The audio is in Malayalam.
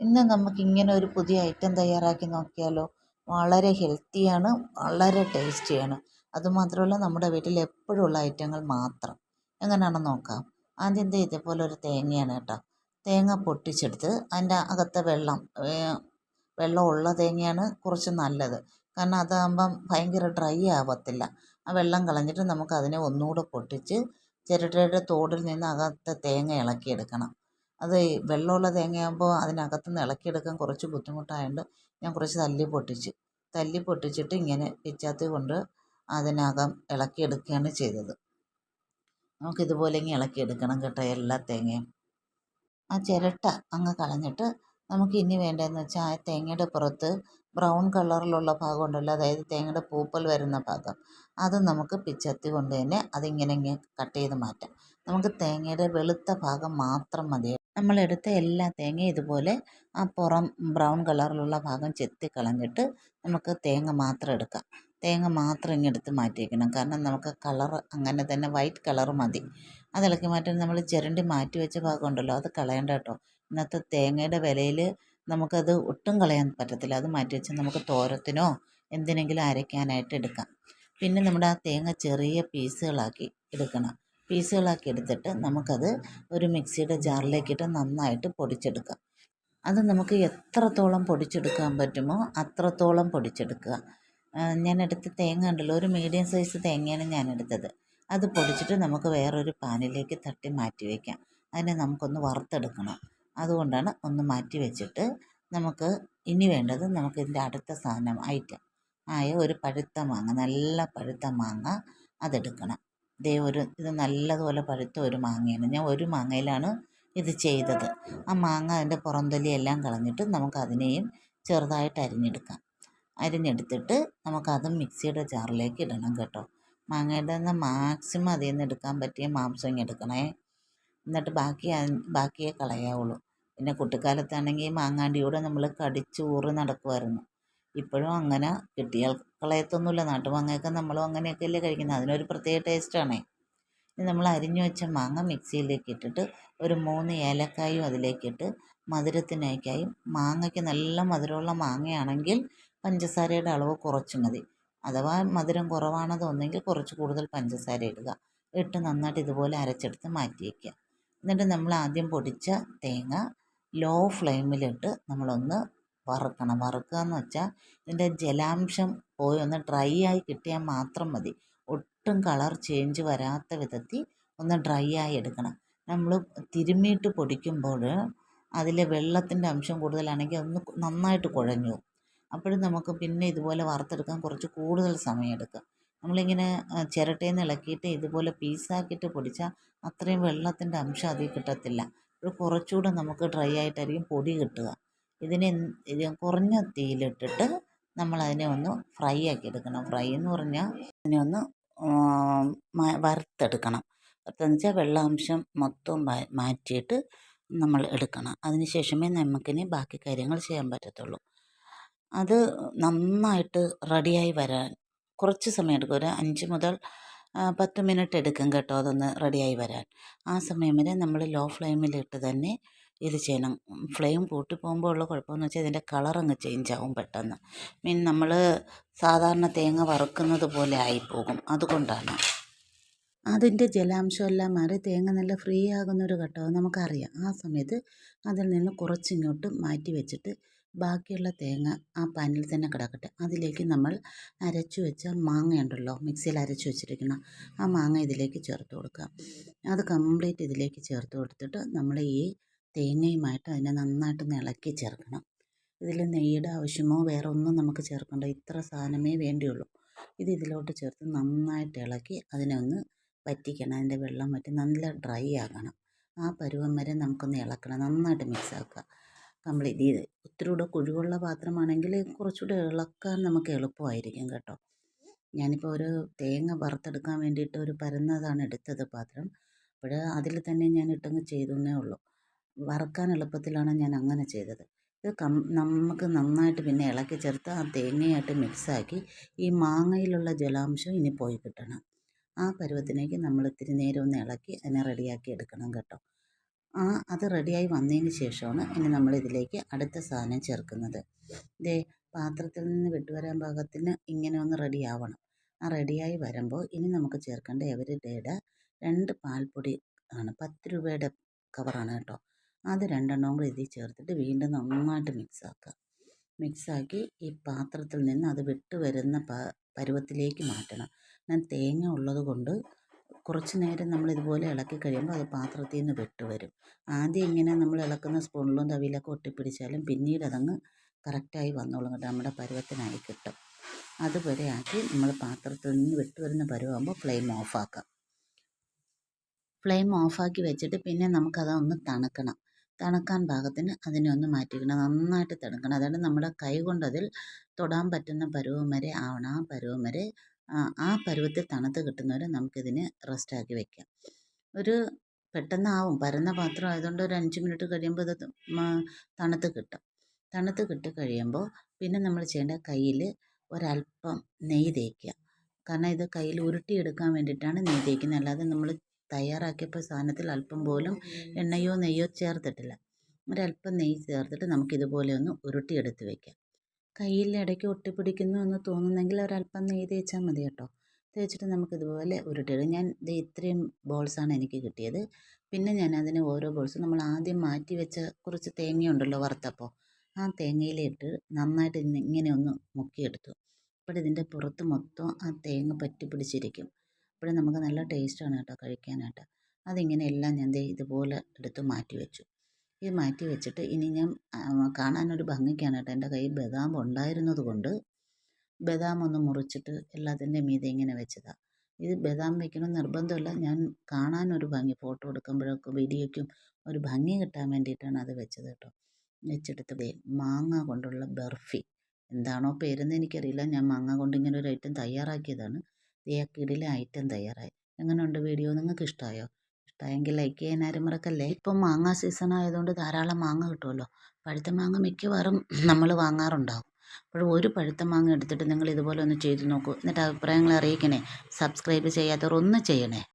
ഇന്ന് നമുക്ക് ഇങ്ങനെ ഒരു പുതിയ ഐറ്റം തയ്യാറാക്കി നോക്കിയാലോ? വളരെ ഹെൽത്തിയാണ് വളരെ ടേസ്റ്റിയാണ് അതുമാത്രമല്ല നമ്മുടെ വീട്ടിൽ എപ്പോഴും ഉള്ള ഐറ്റങ്ങൾ മാത്രം. എങ്ങനെയാണെന്ന് നോക്കാം. ആദ്യം ഇതേപോലെ ഒരു തേങ്ങയാണ് കേട്ടോ. തേങ്ങ പൊട്ടിച്ചെടുത്ത് അതിന്റെ അകത്തെ വെള്ളം വെള്ളം ഉള്ള തേങ്ങയാണ് കുറച്ച് നല്ലത്. കാരണം അതാകുമ്പം ഭയങ്കര ഡ്രൈ ആവത്തില്ല. ആ വെള്ളം കളഞ്ഞിട്ട് നമുക്ക് അതിനെ ഒന്നുകൂടെ പൊട്ടിച്ച് ചിരട്ടയുടെ തോടിൽ നിന്ന് അകത്തെ തേങ്ങ ഇളക്കിയെടുക്കണം. അത് വെള്ളമുള്ള തേങ്ങയാകുമ്പോൾ നിന്ന് ഇളക്കിയെടുക്കാൻ കുറച്ച് ബുദ്ധിമുട്ടായതുകൊണ്ട് ഞാൻ കുറച്ച് തല്ലി പൊട്ടിച്ച്. തല്ലി പൊട്ടിച്ചിട്ട് ഇങ്ങനെ പിച്ചാത്തി കൊണ്ട് അതിനകം ഇളക്കിയെടുക്കുകയാണ് ചെയ്തത്. നമുക്കിതുപോലെ ഇങ്ങനെ ഇളക്കിയെടുക്കണം കേട്ടോ എല്ലാ തേങ്ങയും. ആ ചിരട്ട അങ്ങ് കളഞ്ഞിട്ട് നമുക്ക് ഇനി വേണ്ടതെന്ന് വെച്ചാൽ ആ തേങ്ങയുടെ പുറത്ത് ബ്രൗൺ കളറിലുള്ള ഭാഗം ഉണ്ടല്ലോ അതായത് തേങ്ങയുടെ പൂപ്പൽ വരുന്ന ഭാഗം അത് നമുക്ക് പിച്ചത്തി കൊണ്ട് തന്നെ അതിങ്ങനെ ഇങ്ങനെ കട്ട് ചെയ്ത് മാറ്റാം. നമുക്ക് തേങ്ങയുടെ വെളുത്ത ഭാഗം മാത്രം മതി നമ്മളെടുത്ത എല്ലാ തേങ്ങയും ഇതുപോലെ ആ പുറം ബ്രൗൺ കളറിലുള്ള ഭാഗം ചെത്തി കളഞ്ഞിട്ട് നമുക്ക് തേങ്ങ മാത്രം എടുക്കാം. തേങ്ങ മാത്രം ഇങ്ങെടുത്ത് മാറ്റിവെക്കണം. കാരണം നമുക്ക് കളർ അങ്ങനെ തന്നെ വൈറ്റ് കളർ മതി. അതിളക്കി മാറ്റാൻ നമ്മൾ ചിരണ്ടി മാറ്റി വെച്ച ഭാഗം ഉണ്ടല്ലോ അത് കളയണ്ട കേട്ടോ. ഇന്നത്തെ തേങ്ങയുടെ വിലയിൽ നമുക്കത് ഒട്ടും കളയാൻ പറ്റത്തില്ല. അത് മാറ്റി വെച്ച് നമുക്ക് തോരത്തിനോ എന്തിനെങ്കിലും അരയ്ക്കാനായിട്ട് എടുക്കാം. പിന്നെ നമ്മുടെ ആ തേങ്ങ ചെറിയ പീസുകളാക്കി എടുക്കണം. പീസുകളാക്കി എടുത്തിട്ട് നമുക്കത് ഒരു മിക്സിയുടെ ജാറിലേക്കിട്ട് നന്നായിട്ട് പൊടിച്ചെടുക്കാം. അത് നമുക്ക് എത്രത്തോളം പൊടിച്ചെടുക്കാൻ പറ്റുമോ അത്രത്തോളം പൊടിച്ചെടുക്കുക. ഞാൻ എടുത്ത തേങ്ങ ഉണ്ടല്ലോ ഒരു മീഡിയം സൈസ് തേങ്ങയാണ് ഞാൻ എടുത്തത് അത് പൊടിച്ചിട്ട് നമുക്ക് വേറൊരു പാനിലേക്ക് തട്ടി മാറ്റി വയ്ക്കാം അതിനെ നമുക്കൊന്ന് വറുത്തെടുക്കണം. അതുകൊണ്ടാണ് ഒന്ന് മാറ്റി വെച്ചിട്ട് നമുക്ക് ഇനി വേണ്ടത് നമുക്ക് ഇതിന്റെ അടുത്ത സാധനം ഐറ്റം ആയ ഒരു പഴുത്ത മാങ്ങ നല്ല പഴുത്ത മാങ്ങ അതെടുക്കണം. ദേ ഒരു ഇത് നല്ലതുപോലെ പഴുത്ത ഒരു മാങ്ങയാണ്. ഞാൻ ഒരു മാങ്ങയിലാണ് ഇത് ചെയ്തത്. ആ മാങ്ങ അതിന്റെ പുറംതൊലി എല്ലാം കളഞ്ഞിട്ട് നമുക്ക് അതിനെയും ചെറുതായിട്ട് അരിഞ്ഞെടുക്കാം. അരിഞ്ഞെടുത്തിട്ട് നമുക്കതും മിക്സിയുടെ ജാറിലേക്ക് ഇടണം കേട്ടോ. മാങ്ങയുടെ നിന്ന് മാക്സിമം അതിൽ നിന്ന് എടുക്കാൻ പറ്റിയ മാംസം എടുക്കണേ. എന്നിട്ട് ബാക്കി ബാക്കിയേ കളയാവുള്ളൂ. പിന്നെ കുട്ടിക്കാലത്താണെങ്കിൽ മാങ്ങാണ്ടിയൂടെ നമ്മൾ കടിച്ചൂറ് നടക്കുമായിരുന്നു. ഇപ്പോഴും അങ്ങനെ. കിട്ടിയാൽ കളയത്തൊന്നുമില്ല. നാട്ടുമാങ്ങയൊക്കെ നമ്മളും അങ്ങനെയൊക്കെയല്ലേ കഴിക്കുന്നത്. അതിനൊരു പ്രത്യേക ടേസ്റ്റാണ്. ഇനി നമ്മൾ അരിഞ്ഞു വെച്ച മാങ്ങ മിക്സിയിലേക്ക് ഇട്ടിട്ട് ഒരു മൂന്ന് ഏലക്കായും അതിലേക്കിട്ട് മധുരത്തിനേക്കായി മാങ്ങയ്ക്ക് നല്ല മധുരമുള്ള മാങ്ങയാണെങ്കിൽ പഞ്ചസാരയുടെ അളവ് കുറച്ച് മതി. അഥവാ മധുരം കുറവാണ് തോന്നുമെങ്കിൽ കുറച്ച് കൂടുതൽ പഞ്ചസാര ഇടുക. ഇട്ട് നന്നായിട്ട് ഇതുപോലെ അരച്ചെടുത്ത് മാറ്റി വയ്ക്കുക. എന്നിട്ട് നമ്മൾ ആദ്യം പൊടിച്ച തേങ്ങ ലോ ഫ്ലെയിമിലിട്ട് നമ്മളൊന്ന് വറുക്കണം. വറുക്കുക എന്ന് വെച്ചാൽ ഇതിന്റെ ജലാംശം പോയി ഒന്ന് ഡ്രൈ ആയി കിട്ടിയാൽ മാത്രം മതി. ഒട്ടും കളർ ചേഞ്ച് വരാത്ത വിധത്തിൽ ഒന്ന് ഡ്രൈ ആയി എടുക്കണം. നമ്മൾ തിരുമ്മിയിട്ട് പൊടിക്കുമ്പോൾ അതിലെ വെള്ളത്തിന്റെ അംശം കൂടുതലാണെങ്കിൽ ഒന്ന് നന്നായിട്ട് കുഴഞ്ഞു അപ്പോഴും നമുക്ക് പിന്നെ ഇതുപോലെ വറുത്തെടുക്കാൻ കുറച്ച് കൂടുതൽ സമയം എടുക്കും. നമ്മളിങ്ങനെ ചിരട്ടയിൽ നിന്ന് ഇളക്കിയിട്ട് ഇതുപോലെ പീസാക്കിയിട്ട് പൊടിച്ചാൽ അത്രയും വെള്ളത്തിന്റെ അംശം അതിൽ കിട്ടത്തില്ല. അപ്പോൾ കുറച്ചുകൂടെ നമുക്ക് ഡ്രൈ ആയിട്ടായിരിക്കും പൊടി കിട്ടുക. ഇതിനെ കുറഞ്ഞ തീയിലിട്ടിട്ട് നമ്മളതിനെ ഒന്ന് ഫ്രൈ ആക്കി എടുക്കണം. ഫ്രൈ എന്ന് പറഞ്ഞാൽ അതിനെ ഒന്ന് വറുത്തെടുക്കണം. വറുത്തെന്ന് വെച്ചാൽ വെള്ളാംശം മൊത്തം മാറ്റിയിട്ട് നമ്മൾ എടുക്കണം. അതിന് ശേഷമേ നമുക്കിനി ബാക്കി കാര്യങ്ങൾ ചെയ്യാൻ പറ്റത്തുള്ളൂ. അത് നന്നായിട്ട് റെഡിയായി വരാൻ കുറച്ച് സമയം എടുക്കും. ഒരു അഞ്ച് മുതൽ പത്ത് മിനിറ്റ് എടുക്കും കേട്ടോ അതൊന്ന് റെഡിയായി വരാൻ. ആ സമയം വരെ നമ്മൾ ലോ ഫ്ലെയിമിലിട്ട് തന്നെ ഇത് ചെയ്യണം. ഫ്ലെയിം കൂട്ടി പോകുമ്പോൾ ഉള്ള കുഴപ്പമെന്ന് വെച്ചാൽ ഇതിന്റെ കളർ അങ്ങ് ചേഞ്ച് ആവും പെട്ടെന്ന്. മീൻ നമ്മൾ സാധാരണ തേങ്ങ വറുക്കുന്നത് പോലെ ആയിപ്പോകും. അതുകൊണ്ടാണ്. അതിന്റെ ജലാംശം എല്ലാം മാറി തേങ്ങ നല്ല ഫ്രീ ആകുന്ന ഒരു ഘട്ടം നമുക്കറിയാം. ആ സമയത്ത് അതിൽ നിന്ന് കുറച്ചിങ്ങോട്ട് മാറ്റി വെച്ചിട്ട് ബാക്കിയുള്ള തേങ്ങ ആ പാനിൽ തന്നെ കിടക്കട്ടെ. അതിലേക്ക് നമ്മൾ അരച്ചു വെച്ച മാങ്ങയുണ്ടല്ലോ മിക്സിയിൽ അരച്ചു വെച്ചിരിക്കുന്ന ആ മാങ്ങ ഇതിലേക്ക് ചേർത്ത് കൊടുക്കുക. അത് കംപ്ലീറ്റ് ഇതിലേക്ക് ചേർത്ത് കൊടുത്തിട്ട് നമ്മൾ ഈ തേങ്ങയുമായിട്ട് അതിനെ നന്നായിട്ട് ഇളക്കി ചേർക്കണം. ഇതിൽ നെയ്യുടെ ആവശ്യമോ വേറെ ഒന്നും നമുക്ക് ചേർക്കണ്ട. ഇത്ര സാധനമേ വേണ്ടിയുള്ളൂ. ഇത് ഇതിലോട്ട് ചേർത്ത് നന്നായിട്ട് ഇളക്കി അതിനെ ഒന്ന് വറ്റിക്കണം. അതിന്റെ വെള്ളം വറ്റി നല്ല ഡ്രൈ ആകണം. ആ പരുവം വരെ നമുക്കൊന്ന് ഇളക്കണം. നന്നായിട്ട് മിക്സ് ആക്കുക. കംപ്ലീറ്റ്. ചെയ്ത് ഒത്തിരി കൂടെ കുഴിവുള്ള പാത്രമാണെങ്കിൽ കുറച്ചുകൂടെ ഇളക്കാൻ നമുക്ക് എളുപ്പമായിരിക്കും കേട്ടോ. ഞാനിപ്പോൾ ഒരു തേങ്ങ വറുത്തെടുക്കാൻ വേണ്ടിയിട്ട് ഒരു പരന്നതാണ് എടുത്തത് പാത്രം. അപ്പോൾ അതിൽ തന്നെ ഞാൻ ഇട്ടങ്ങ് ചെയ്തെന്നേ ഉള്ളൂ. വറുക്കാൻ എളുപ്പത്തിലാണ് ഞാൻ അങ്ങനെ ചെയ്തത്. ഇത് കം നമുക്ക് നന്നായിട്ട് പിന്നെ ഇളക്കി ചേർത്ത് ആ തേങ്ങയായിട്ട് മിക്സാക്കി ഈ മാങ്ങയിലുള്ള ജലാംശം ഇനി പോയി കിട്ടണം. ആ പരുവത്തിലേക്ക് നമ്മൾ ഇത്തിരി നേരം ഒന്ന് ഇളക്കി അതിനെ റെഡിയാക്കി എടുക്കണം കേട്ടോ. ആ അത് റെഡിയായി വന്നതിന് ശേഷമാണ് ഇനി നമ്മൾ ഇതിലേക്ക് അടുത്ത സാധനം ചേർക്കുന്നത്. ഇതേ പാത്രത്തിൽ നിന്ന് വിട്ടുവരാൻ പാകത്തിന് ഇങ്ങനെ ഒന്ന് റെഡി ആവണം. ആ റെഡിയായി വരുമ്പോൾ ഇനി നമുക്ക് ചേർക്കേണ്ട എവരി ഡേയുടെ രണ്ട് പാൽപ്പൊടി ആണ്. പത്ത് രൂപയുടെ കവറാണ് കേട്ടോ. അത് രണ്ടെണ്ണവും കൂടി ഇതിൽ ചേർത്തിട്ട് വീണ്ടും നന്നായിട്ട് മിക്സാക്കുക മിക്സാക്കി ഈ പാത്രത്തിൽ നിന്ന് അത് വിട്ട് വരുന്ന പരുവത്തിലേക്ക് മാറ്റണം. ഞാൻ തേങ്ങ ഉള്ളത് കൊണ്ട് കുറച്ച് നേരം നമ്മൾ ഇതുപോലെ ഇളക്കി കഴിയുമ്പോൾ അത് പാത്രത്തിൽ നിന്ന് വിട്ട് വരും. ആദ്യം ഇങ്ങനെ നമ്മൾ ഇളക്കുന്ന സ്പൂണിലും തവിയിലൊക്കെ ഒട്ടിപ്പിടിച്ചാലും പിന്നീട് അതങ്ങ് കറക്റ്റായി വന്നോളും കേട്ടോ. നമ്മുടെ പരുവത്തിനായി കിട്ടും. അതുവരെ ആക്കി നമ്മൾ പാത്രത്തിൽ നിന്ന് വിട്ട് വരുന്ന പരുവാകുമ്പോൾ ഫ്ലെയിം ഓഫാക്കാം. ഫ്ലെയിം ഓഫാക്കി വെച്ചിട്ട് പിന്നെ നമുക്കതൊന്ന് തണുക്കണം. തണുക്കാൻ പാകത്തിന് അതിനെ ഒന്ന് മാറ്റിക്കണം നന്നായിട്ട് തണുക്കണം. അതായത് നമ്മുടെ കൈ കൊണ്ട് അതിൽ തൊടാൻ പറ്റുന്ന പരുവം വരെ ആവണം. ആ പരുവം വരെ ആ പരുവത്തിൽ തണുത്ത് കിട്ടുന്നവരെ നമുക്കിതിനെ റെസ്റ്റാക്കി വെക്കാം. ഒരു പെട്ടെന്നാവും. പരന്ന പാത്രം ആയതുകൊണ്ട് ഒരു അഞ്ച് മിനിറ്റ് കഴിയുമ്പോൾ ഇത് തണുത്ത് കിട്ടും. തണുത്ത് കിട്ടി കഴിയുമ്പോൾ പിന്നെ നമ്മൾ ചെയ്യേണ്ട കയ്യിൽ ഒരല്പം നെയ്യ് തേക്കുക കാരണം ഇത് കയ്യിൽ ഉരുട്ടിയെടുക്കാൻ വേണ്ടിയിട്ടാണ് നെയ്യ് തേക്കുന്നത് അല്ലാതെ നമ്മൾ തയ്യാറാക്കിയപ്പോൾ സാധനത്തിൽ അല്പം പോലും എണ്ണയോ നെയ്യോ ചേർത്തിട്ടില്ല. ഒരല്പം നെയ്യ് ചേർത്തിട്ട് നമുക്കിതുപോലെ ഒന്ന് ഉരുട്ടിയെടുത്ത് വയ്ക്കാം കയ്യിൽ ഇടയ്ക്ക് ഒട്ടിപ്പിടിക്കുന്നു എന്ന് തോന്നുന്നെങ്കിൽ ഒരല്പം നെയ്യ് തേച്ചാൽ മതി കേട്ടോ. തേച്ചിട്ട് നമുക്കിതുപോലെ ഉരുട്ടിയിടും ഞാൻ ഇത് ഇത്രയും ബോൾസാണ് എനിക്ക് കിട്ടിയത്. പിന്നെ ഞാൻ അതിന് ഓരോ ബോൾസും നമ്മൾ ആദ്യം മാറ്റി വെച്ച കുറച്ച് തേങ്ങയുണ്ടല്ലോ വറുത്തപ്പോൾ ആ തേങ്ങയിലിട്ട് നന്നായിട്ട് ഇങ്ങനെ ഒന്ന് മുക്കിയെടുത്തു. അപ്പോൾ ഇതിന്റെ പുറത്ത് മൊത്തം ആ തേങ്ങ പറ്റി പിടിച്ചിരിക്കും അപ്പോൾ നമുക്ക് നല്ല ടേസ്റ്റാണ് കേട്ടോ കഴിക്കാനായിട്ട്. അതിങ്ങനെ എല്ലാം ഞാൻ ദേ ഇതുപോലെ എടുത്ത് മാറ്റി വെച്ചു. ഇത് മാറ്റി വെച്ചിട്ട് ഇനി ഞാൻ കാണാനൊരു ഭംഗിക്കാണ് കേട്ടോ. എന്റെ കയ്യിൽ ബദാം ഉണ്ടായിരുന്നത് കൊണ്ട് ബദാം ഒന്ന് മുറിച്ചിട്ട് എല്ലാത്തിന്റെ മീതെ ഇങ്ങനെ വെച്ചതാണ് ഇത് ബദാം വെക്കണം നിർബന്ധമില്ല. ഞാൻ കാണാനൊരു ഭംഗി ഫോട്ടോ എടുക്കുമ്പോഴൊക്കെ വീഡിയോയ്ക്കും ഒരു ഭംഗി കിട്ടാൻ വേണ്ടിയിട്ടാണ് അത് വെച്ചത് കേട്ടോ. വെച്ചെടുത്ത് മാങ്ങ കൊണ്ടുള്ള ബർഫി. എന്താണോ പേരെന്ന് എനിക്കറിയില്ല. ഞാൻ മാങ്ങ കൊണ്ട് ഇങ്ങനെ ഒരു ഐറ്റം തയ്യാറാക്കിയതാണ്. ദേ ആ കിടിലെ ഐറ്റം തയ്യാറായി. എങ്ങനെയുണ്ട് വീഡിയോ? നിങ്ങൾക്ക് ഇഷ്ടമായോ ഇഷ്ടമായെങ്കിൽ ലൈക്ക് ചെയ്യാൻ ആരും മറക്കല്ലേ? ഇപ്പം മാങ്ങ സീസൺ ആയതുകൊണ്ട് ധാരാളം മാങ്ങ കിട്ടുമല്ലോ പഴുത്ത മാങ്ങ മിക്കവാറും നമ്മൾ വാങ്ങാറുണ്ടാവും. അപ്പോൾ ഒരു പഴുത്ത മാങ്ങ എടുത്തിട്ട് നിങ്ങൾ ഇതുപോലെ ഒന്ന് ചെയ്ത് നോക്കൂ. എന്നിട്ട് അഭിപ്രായങ്ങൾ അറിയിക്കണേ. സബ്സ്ക്രൈബ് ചെയ്യാത്തവർ ഒന്ന് ചെയ്യണേ.